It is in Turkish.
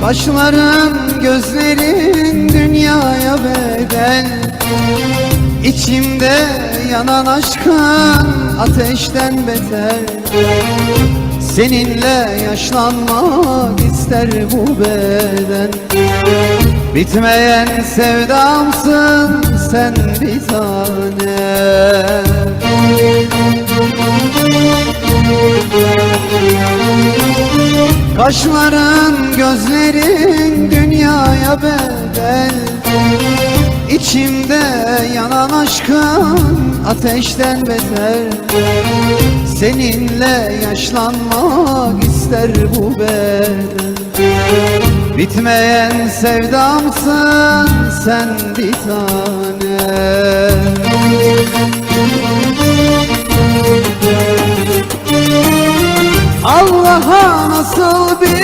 Kaşların, gözlerin dünyaya bedel. İçimde yanan aşkın ateşten beter. Seninle yaşlanmak ister bu beden. Bitmeyen sevdamsın sen bir Kaşların, gözlerin dünyaya bedel. İçimde yanan aşkın ateşten beter. Seninle yaşlanmak ister bu beden Bitmeyen sevdamsın sen bir tane nasıl bir